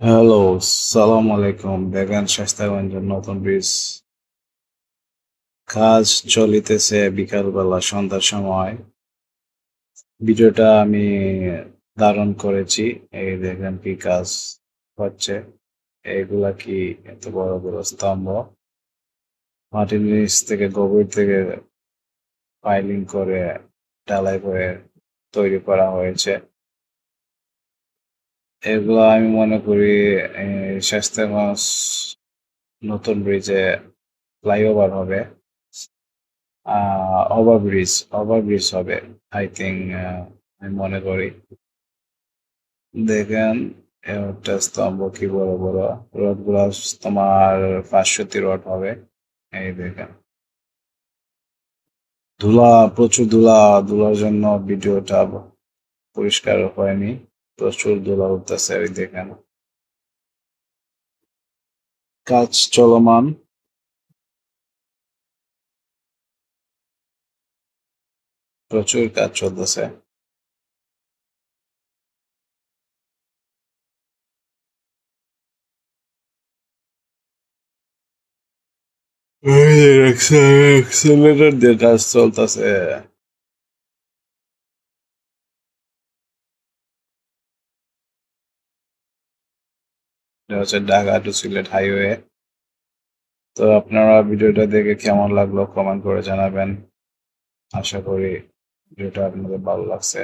Hello, সালাম আলাইকুম। দেখেন শায়েস্তাগঞ্জের নতুন ব্রিজ। কাজ চলিতেছে বিকালবেলা সন্ধ্যার সময়। ভিডিওটা আমি ধারণ করেছি। এই দেখেন কি কাজ হচ্ছে। এগুলা কি এত বড় বড় স্তম্ভ। মাটির নিচ থেকে গভীর থেকে পাইলিং করে ঢালাই করে তৈরি করা হয়েছে। এগুলো আমি মনে করি এই শায়েস্তাগঞ্জ নতুন ব্রিজে ফ্লাইওভার হবে। আ ওভারব্রিজ, ওভারব্রিজ হবে। আই আ আমি মনে করি। দেখেন একটা স্তম্ভ কি বড় বড়। রডগুলা তোমার ৫ সুতি রড হবে। এই দেখেন। ধুলা প্রচুর ধুলা, ধুলার জন্য ভিডিওটা পরিষ্কার হয়নি। প্রচুর ধুলা উঠতেছে ওই দেখেন। কাজ চলমান। প্রচুর কাজ চলতেছে। এক্সেলেটর দিয়ে কাজ চলতেছে। এটা হচ্ছে ঢাকা টু সিলেট হাইওয়ে। তো আপনারা ভিডিওটা দেখে কেমন লাগল কমেন্ট করে জানাবেন। আশা করি ভিডিওটা আপনাদের ভালো লাগছে।